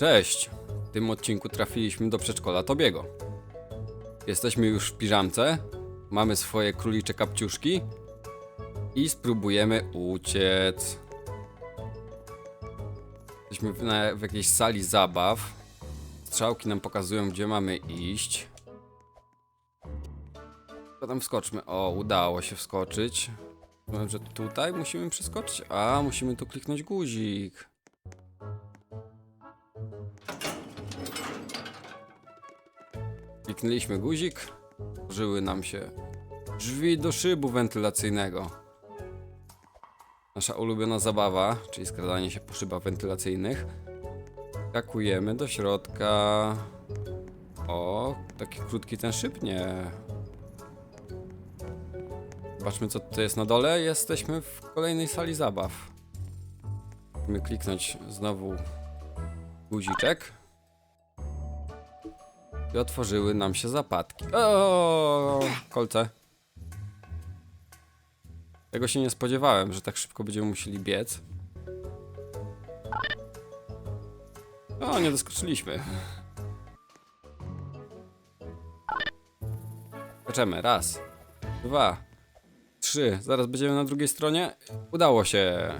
Cześć! W tym odcinku trafiliśmy do przedszkola Tobiego. Jesteśmy już w piżamce, mamy swoje królicze kapciuszki i spróbujemy uciec. Jesteśmy w, na, w jakiejś sali zabaw. Strzałki nam pokazują, gdzie mamy iść. Potem wskoczmy. O, udało się wskoczyć. Myślałem, że tutaj musimy przeskoczyć. A, musimy tu kliknąć guzik. Kliknęliśmy guzik, otworzyły nam się drzwi do szybu wentylacyjnego. Nasza ulubiona zabawa, czyli skradanie się po szybach wentylacyjnych. Skakujemy do środka. O, taki krótki ten szyb? Nie. Zobaczmy co tutaj jest na dole. Jesteśmy w kolejnej sali zabaw. Musimy kliknąć znowu guziczek. I otworzyły nam się zapadki. O, kolce. Tego się nie spodziewałem, że tak szybko będziemy musieli biec. O, nie doskoczyliśmy. Skaczemy. Raz, dwa, trzy. Zaraz będziemy na drugiej stronie. Udało się.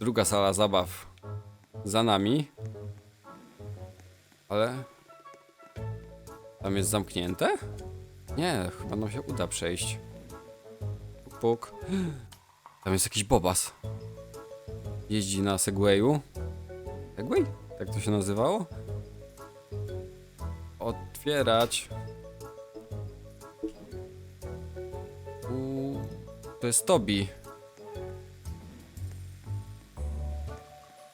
Druga sala zabaw za nami. Ale tam jest zamknięte? Nie, chyba nam się uda przejść. Puk, puk. Tam jest jakiś bobas. Jeździ na Segwayu. Segway? Tak to się nazywało? Otwierać. U, to jest Tobi.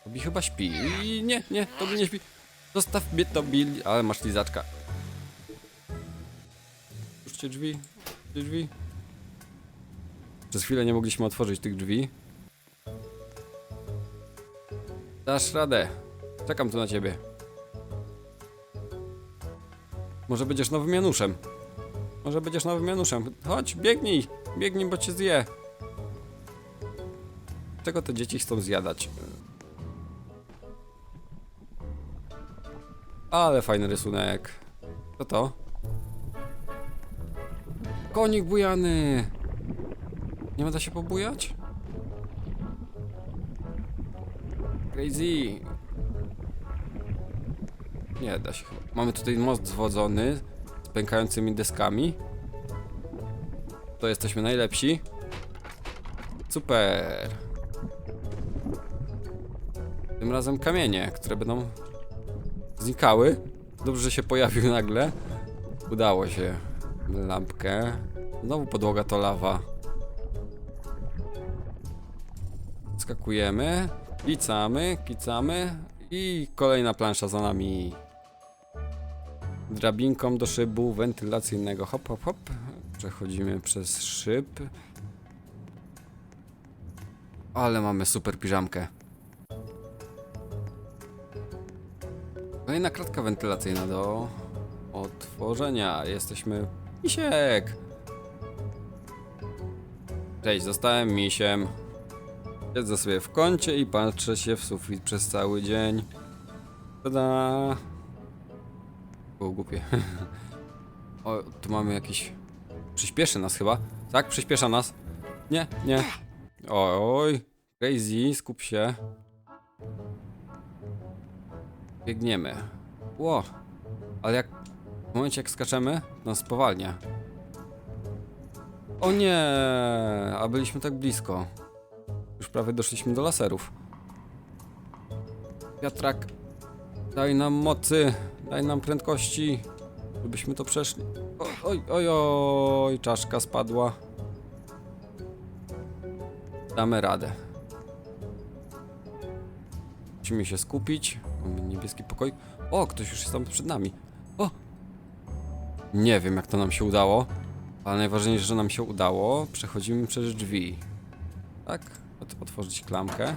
Tobi chyba śpi. I nie, nie, Tobi nie śpi. Zostaw mnie Tobi, ale masz lizaczka. Otwórzcie drzwi. Otwórzcie drzwi. Przez chwilę nie mogliśmy otworzyć tych drzwi. Dasz radę. Czekam tu na ciebie. Może będziesz nowym Januszem. Może będziesz nowym Januszem. Chodź, biegnij. Biegnij, bo cię zje. Czego te dzieci chcą zjadać? Ale fajny rysunek. Co to? Konik bujany! Nie da się pobujać? Crazy! Nie da się. Mamy tutaj most zwodzony z pękającymi deskami. To jesteśmy najlepsi. Super! Tym razem kamienie, które będą znikały. Dobrze, że się pojawił nagle. Udało się. Lampkę. Znowu podłoga to lawa. Skakujemy. Kicamy, kicamy. I kolejna plansza za nami. Drabinką do szybu wentylacyjnego. Hop, hop, hop. Przechodzimy przez szyb. Ale mamy super piżamkę. Kolejna kratka wentylacyjna do otworzenia. Jesteśmy misiek. Cześć, zostałem misiem. Siedzę sobie w kącie i patrzę się w sufit przez cały dzień. Tada! Było głupie. o, tu mamy jakiś... Przyspieszy nas chyba. Tak, przyspiesza nas. Nie, nie. Oj, crazy, skup się. Biegniemy. Ło, ale jak w momencie jak skaczemy, nas spowalnia. O nie, a byliśmy tak blisko. Już prawie doszliśmy do laserów. Wiatrak, daj nam mocy, daj nam prędkości, żebyśmy to przeszli. O, oj, oj, oj, czaszka spadła. Damy radę. Musimy się skupić. Mamy niebieski pokój. O, ktoś już jest tam przed nami. O! Nie wiem, jak to nam się udało, ale najważniejsze, że nam się udało. Przechodzimy przez drzwi. Tak? Ot otworzyć klamkę.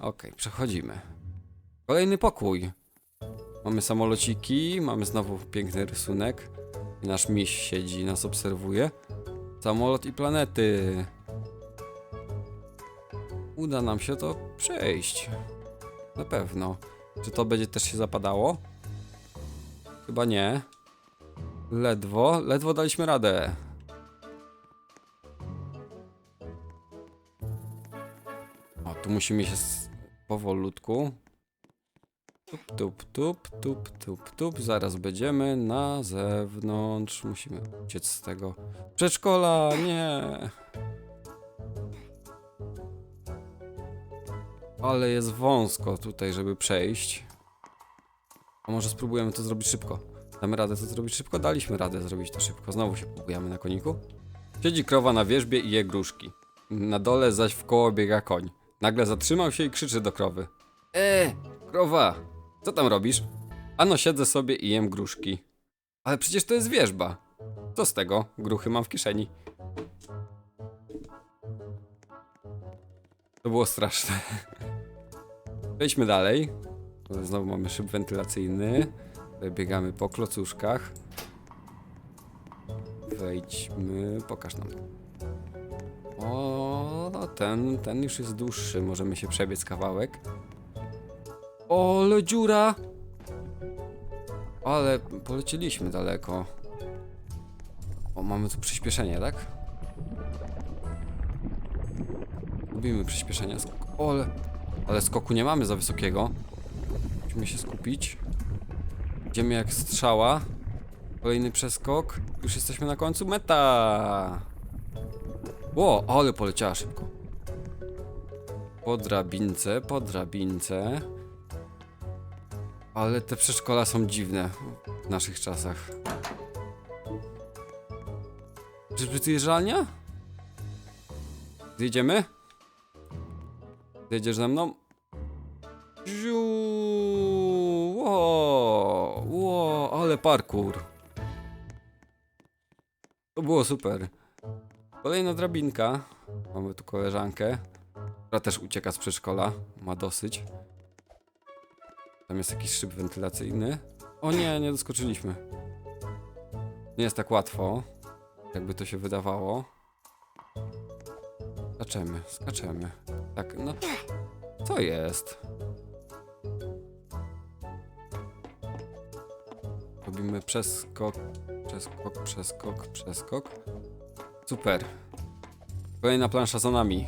Okej, przechodzimy. Kolejny pokój. Mamy samolociki, mamy znowu piękny rysunek. I nasz miś siedzi i nas obserwuje. Samolot i planety. Uda nam się to przejść. Na pewno. Czy to będzie też się zapadało? Chyba nie. Ledwo, ledwo daliśmy radę. O, tu musimy się powolutku. Tup, tup, tup, tup, tup, tup. Zaraz będziemy na zewnątrz. Musimy uciec z tego przedszkola. Nie. Ale jest wąsko tutaj, żeby przejść. A może spróbujemy to zrobić szybko. Damy radę to zrobić szybko? Daliśmy radę zrobić to szybko. Znowu się pobujamy na koniku. Siedzi krowa na wierzbie i je gruszki. Na dole zaś w koło biega koń. Nagle zatrzymał się i krzyczy do krowy. E, krowa, co tam robisz? Ano siedzę sobie i jem gruszki. Ale przecież to jest wierzba. Co z tego? Gruchy mam w kieszeni. To było straszne. Przejdźmy dalej. Znowu mamy szyb wentylacyjny. Biegamy po klocuszkach. Wejdźmy, pokaż nam. O, ten, ten już jest dłuższy, możemy się przebiec kawałek. Ole dziura! Ale polecieliśmy daleko. O, mamy tu przyspieszenie, tak? Lubimy przyspieszenia. Sk- Ole, ale skoku nie mamy za wysokiego. Musimy się skupić. Idziemy jak strzała. Kolejny przeskok. Już jesteśmy na końcu. Meta! Ło, ale poleciała szybko. Po drabince, po drabince. Ale te przedszkola są dziwne w naszych czasach. Czyżby tu jest żalnia? Zjedziemy? Zjedziesz ze mną? Ale parkour. To było super. Kolejna drabinka. Mamy tu koleżankę, która też ucieka z przedszkola. Ma dosyć. Tam jest jakiś szyb wentylacyjny. O nie, nie doskoczyliśmy. Nie jest tak łatwo, jakby to się wydawało. Skaczemy, skaczemy. Tak, no. Co jest? Robimy przeskok, przeskok, przeskok, przeskok. Super. Kolejna plansza za nami.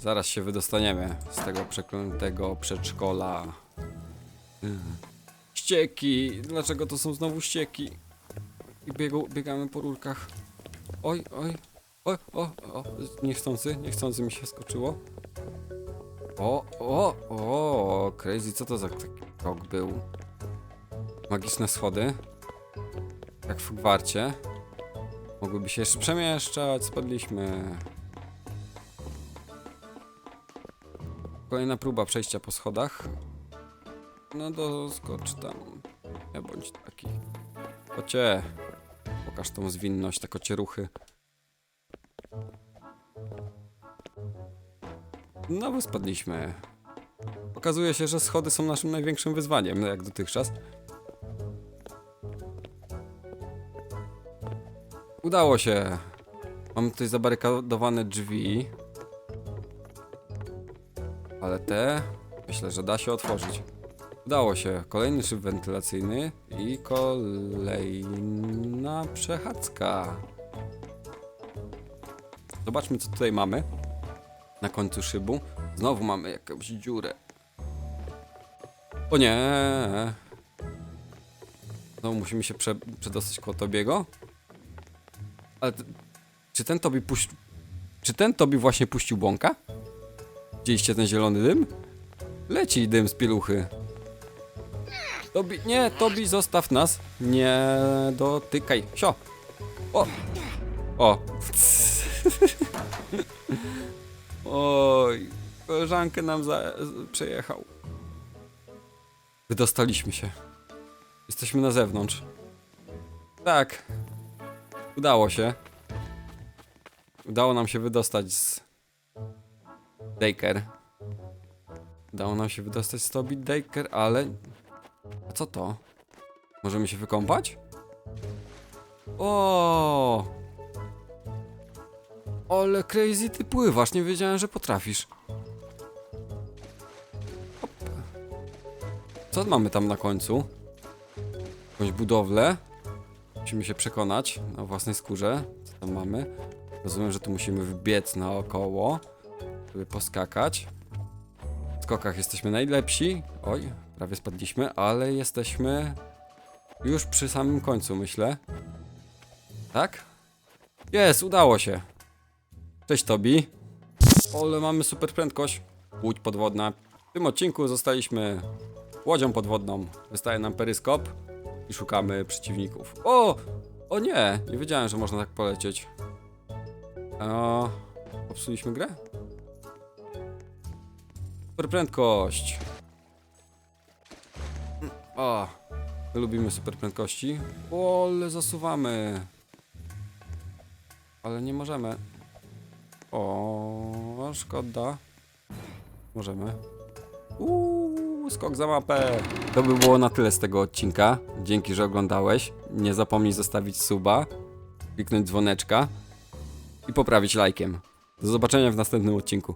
Zaraz się wydostaniemy z tego przeklętego przedszkola. Ścieki! Dlaczego to są znowu ścieki? I biegu, biegamy po rurkach. Oj, oj. Oj, o, o, niechcący, niechcący mi się skoczyło. O, o, o, crazy, co to za taki krok był? Magiczne schody. Jak w gwarcie. Mogłyby się jeszcze przemieszczać, spadliśmy. Kolejna próba przejścia po schodach. No doskocz tam. Nie bądź taki. Kocie. Pokaż tą zwinność, te kocie ruchy. No, spadliśmy. Okazuje się, że schody są naszym największym wyzwaniem, jak dotychczas. Udało się. Mam tutaj zabarykadowane drzwi. Ale te myślę, że da się otworzyć. Udało się. Kolejny szyb wentylacyjny i kolejna przechadzka. Zobaczmy, co tutaj mamy. Na końcu szybu. Znowu mamy jakąś dziurę. O nie! Znowu musimy się prze przedostać koło Tobiego. Ale czy ten Tobi puścił... Czy ten Tobi właśnie puścił bąka? Widzieliście ten zielony dym? Leci dym z pieluchy. Tobi, nie, Tobi, zostaw nas. Nie dotykaj. Sio. O. O. Oj, koleżankę nam za, przejechał. Wydostaliśmy się. Jesteśmy na zewnątrz. Tak. Udało się. Udało nam się wydostać z Daker. Udało nam się wydostać z Toby Daker, ale... A co to? Możemy się wykąpać? O! Ale crazy ty pływasz, nie wiedziałem, że potrafisz. Co mamy tam na końcu? Jakąś budowlę? Musimy się przekonać na własnej skórze, co tam mamy. Rozumiem, że tu musimy wbiec naokoło, żeby poskakać. W skokach jesteśmy najlepsi. Oj, prawie spadliśmy, ale jesteśmy już przy samym końcu, myślę. Tak? Jest, udało się. Cześć Tobi. Ole, mamy super prędkość. Łódź podwodna. W tym odcinku zostaliśmy łodzią podwodną. Wystaje nam peryskop i szukamy przeciwników. O! O nie! Nie wiedziałem, że można tak polecieć. O, popsuliśmy grę? Super prędkość. O, my lubimy super prędkości. O, ale zasuwamy. Ale nie możemy. O, szkoda. Możemy. Uuu, Skok za mapę. To by było na tyle z tego odcinka. Dzięki, że oglądałeś. Nie zapomnij zostawić suba, kliknąć dzwoneczka i poprawić lajkiem. Do zobaczenia w następnym odcinku.